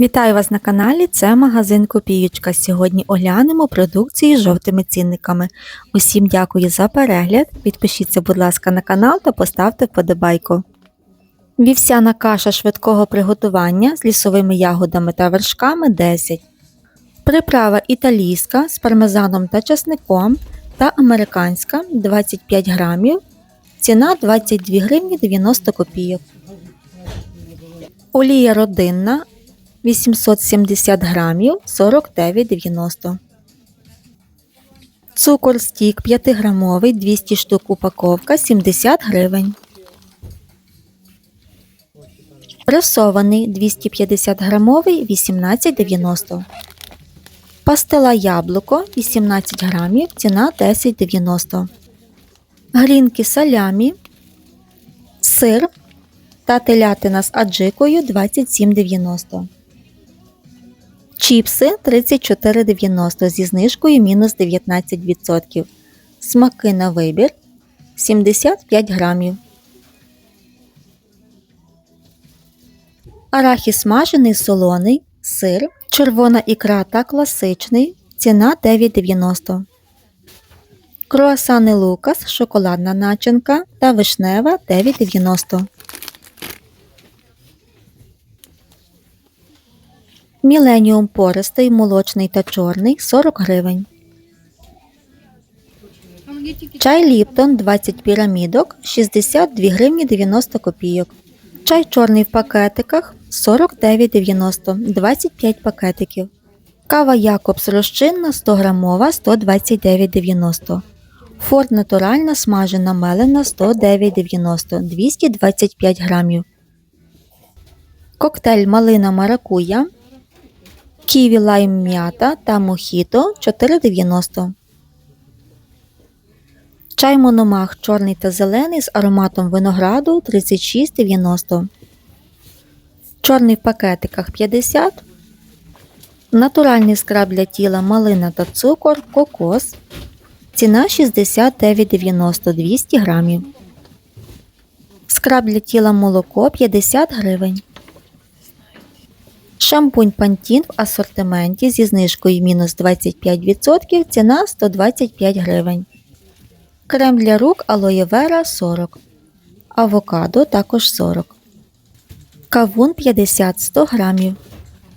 Вітаю вас на каналі. Це магазин Копієчка. Сьогодні оглянемо продукцію з жовтими цінниками. Усім дякую за перегляд. Підпишіться, будь ласка, на канал та поставте вподобайку. Вівсяна каша швидкого приготування з лісовими ягодами та вершками 10. Приправа італійська з пармезаном та часником та американська 25 грамів. Ціна 22 гривні 90 копійок. Олія родинна 870 грамів 49,90. Цукор стік 5 грамовий 200 штук упаковка 70 гривень. Пресований 250 грамовий 18,90. Пастила яблуко 18 грамів ціна 10,90. Грінки салямі. Сир та телятина з аджикою 27,90. Чіпси 34,90 зі знижкою мінус 19%. Смаки на вибір 75 грамів. Арахіс смажений солоний, сир, червона ікра та класичний. Ціна 9,90. Круасани Лукас, шоколадна начинка та вишнева 9,90. Міленіум пористий, молочний та чорний 40 гривень. Чай Ліптон 20 пірамідок 62 гривні 90 копійок. Чай чорний в пакетиках 49,90 25 пакетиків. Кава Якобс розчинна 100 грамова 129,90. Форд натуральна смажена мелена 109,90 225 грамів. Коктейль малина маракуя Ківі лайм м'ята та мохіто 4,90. Чай мономах чорний та зелений з ароматом винограду 36,90. Чорний в пакетиках 50. Натуральний скраб для тіла малина та цукор кокос. Ціна 69,90 200 грамів. Скраб для тіла молоко 50 гривень. Шампунь Pantene в асортименті зі знижкою мінус 25% ціна 125 гривень. Крем для рук Vera 40. Авокадо також 40. Кавун 50-100 грамів.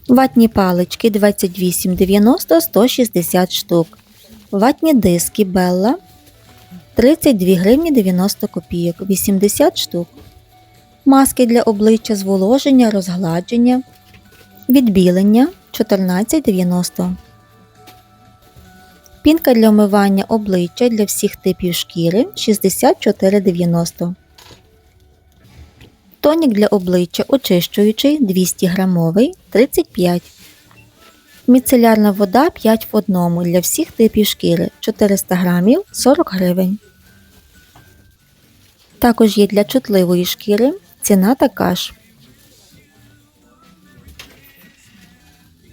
Ватні палички 28,90 160 штук. Ватні диски Белла 32 гривні 90 копійок 80 штук. Маски для обличчя зволоження, розгладження. Відбілення 14,90. Пінка для вмивання обличчя для всіх типів шкіри 64,90. Тонік для обличчя очищуючий 200 грамовий 35. Міцелярна вода 5 в 1 для всіх типів шкіри 400 грамів 40 гривень. Також є для чутливої шкіри ціна така ж.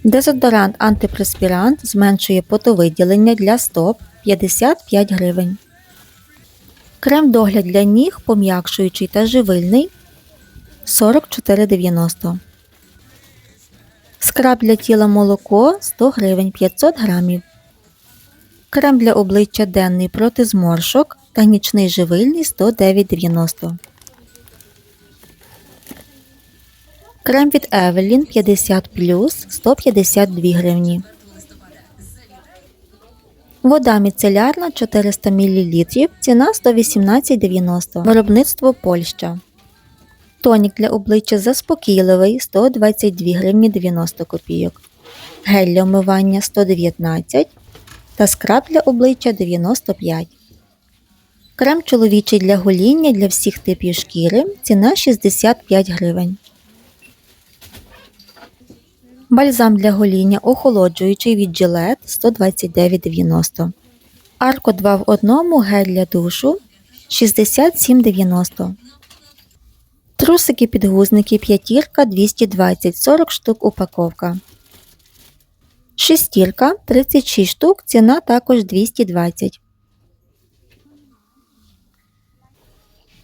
Дезодорант антипреспірант зменшує потовиділення для стоп 55 гривень. Крем догляд для ніг пом'якшуючий та живильний 44,90. Скраб для тіла молоко 100 гривень 500 грамів. Крем для обличчя денний проти зморшок та нічний живильний 109,90. Крем від Evelyn 50 плюс 152 гривні. Вода міцелярна 400 мл. Ціна 118,90 Виробництво Польща. Тонік для обличчя заспокійливий 122 гривні 90 копійок. Гель для вмивання 119 та скраб для обличчя 95. Крем чоловічий для гоління для всіх типів шкіри. Ціна 65 гривень. Бальзам для гоління охолоджуючий від Gillette 129,90. Арко 2 в 1 гель для душу 67,90. Трусики підгузники п'ятірка 220 40 штук упаковка. Шестірка 36 штук, ціна також 220.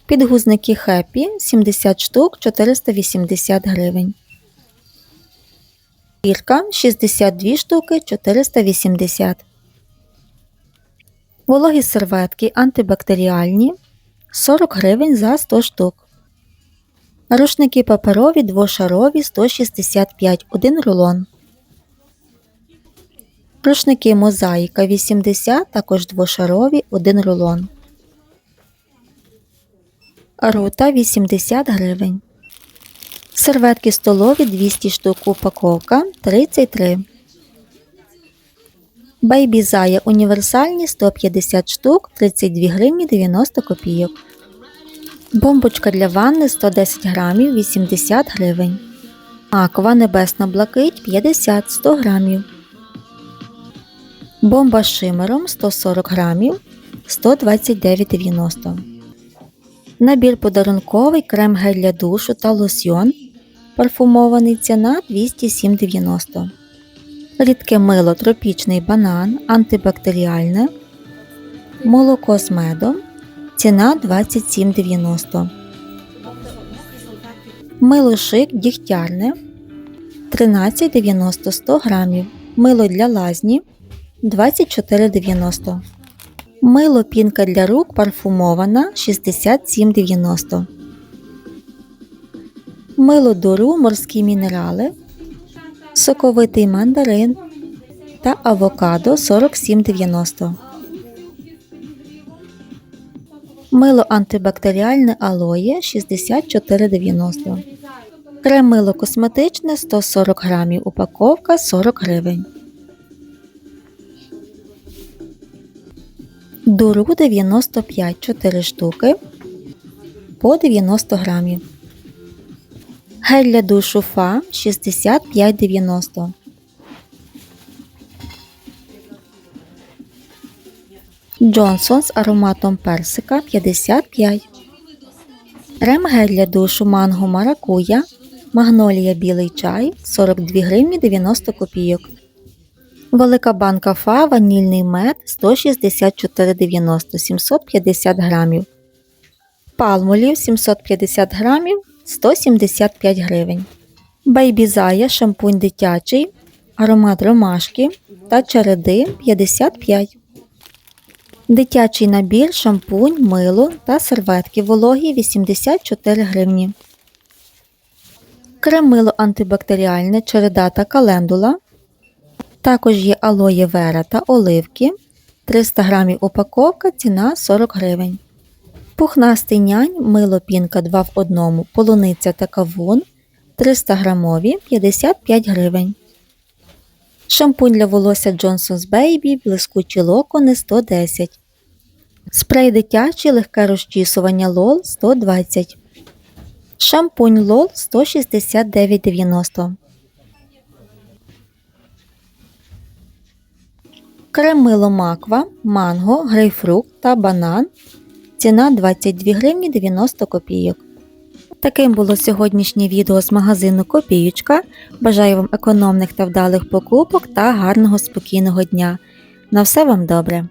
Підгузники Happy 70 штук 480 гривень. Пірка 62 штуки 480. Вологі серветки антибактеріальні 40 гривень за 100 штук. Рушники паперові двошарові 165 1 рулон. Рушники мозаїка 80 також двошарові 1 рулон. Рута 80 гривень. Серветки столові 200 штук упаковка 33. Бейбі Зая універсальні 150 штук 32 гривні 90 копійок. Бомбочка для ванни 110 грамів 80 гривень. Аква небесна блакить 50 100 грамів. Бомба з шимером 140 грамів 129,90. Набір подарунковий крем гель для душу та лосьйон. Парфумований ціна 207,90. Рідке мило тропічний банан антибактеріальне. Молоко з медом. Ціна 27,90. Мило шик дігтярне 13,90 100 грамів. Мило для лазні 24,90. Мило пінка для рук парфумована 67,90. Мило дуру морські мінерали. Соковитий мандарин та авокадо 47,90. Мило антибактеріальне алоє 64,90. Крем мило косметичне 140 грамів. Упаковка 40 гривень. Дуру 95 4 штуки по 90 грамів. Гель для душу Фа 65,90. Джонсон з ароматом персика 55. Ремгель для душу манго маракуя. Магнолія білий чай 42 гривні 90 копійок. Велика банка фа ванільний мед 164,90 750 грамів. Палмолів 750 грамів 175 гривень. Бейбі Зая шампунь дитячий, аромат ромашки та череди 55. Дитячий набір, шампунь, мило та серветки вологі 84 гривні. Крем-мило антибактеріальне череда та календула. Також є алоє вера та оливки. 300 грамів упаковка, ціна 40 гривень. Пухнастий нянь, мило пінка 2 в 1, полуниця та кавун 300 грамові 55 гривень. Шампунь для волосся Johnson's Baby, блискучі локони 110. Спрей дитячий, легке розчісування лол 120. Шампунь лол 169,90. Кремило маква, манго, грейпфрукт та банан. Ціна 22 гривні 90 копійок. Таким було сьогоднішнє відео з магазину Копіючка. Бажаю вам економних та вдалих покупок та гарного спокійного дня. На все вам добре!